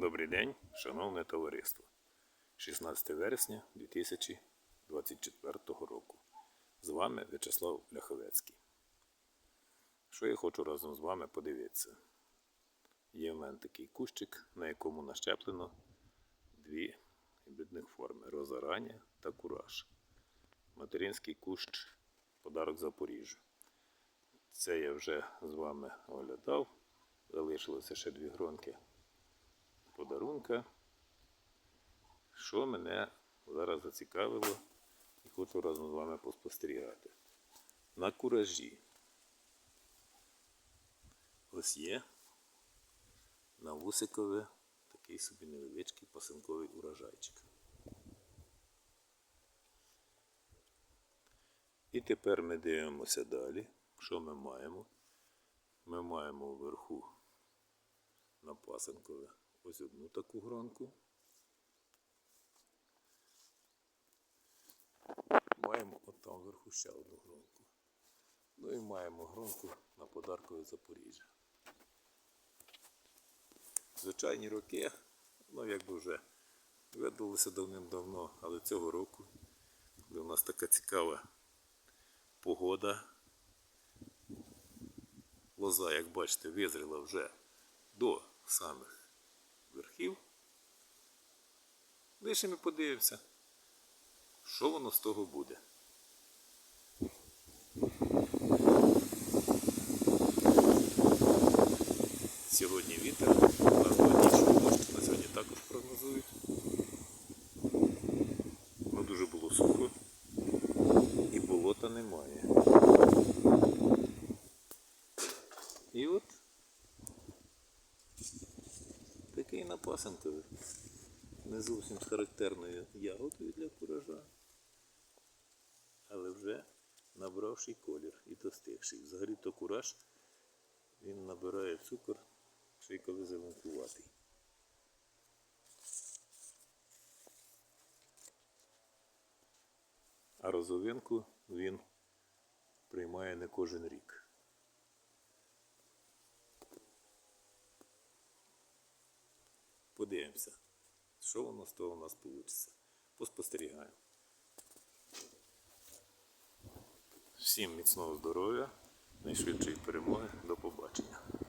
Добрий день, шановне товариство. 16 вересня 2024 року. З вами В'ячеслав Ляховецький. Що я хочу разом з вами подивитися? Є в мене такий кущик, на якому нащеплено дві гібридних форми роза рання та кураж. Материнський кущ подарок Запоріжжю. Це я вже з вами оглядав. Залишилося ще дві гронки подарунка. Що мене зараз зацікавило і хочу разом з вами поспостерігати. На куражі. Ось є на вусикове такий собі невеличкий пасинковий урожайчик. І тепер ми дивимося далі. Що ми маємо? Ми маємо вверху на пасинкове ось одну таку гронку. Маємо от там вверху ще одну гронку. Ну і маємо гронку на подаркове Запоріжжя. Звичайні роки, ну якби вже видалися давним-давно, але цього року, коли у нас така цікава погода, лоза, як бачите, визріла вже до самих Лише ми подивимося, що воно з того буде. Сьогодні вітер, у нас на сьогодні також прогнозують. Ну, дуже було сухо і болота немає. І от такий напасанковий. Не зовсім характерною ягодою для куража, але вже набравший колір і достигший. Взагалі то кураж він набирає цукор, ще й коли зеленкуватий. А розовинку він приймає не кожен рік. Подивимося, що воно з того у нас вийде. Поспостерігаємо. Всім міцного здоров'я, найшвидшої перемоги. До.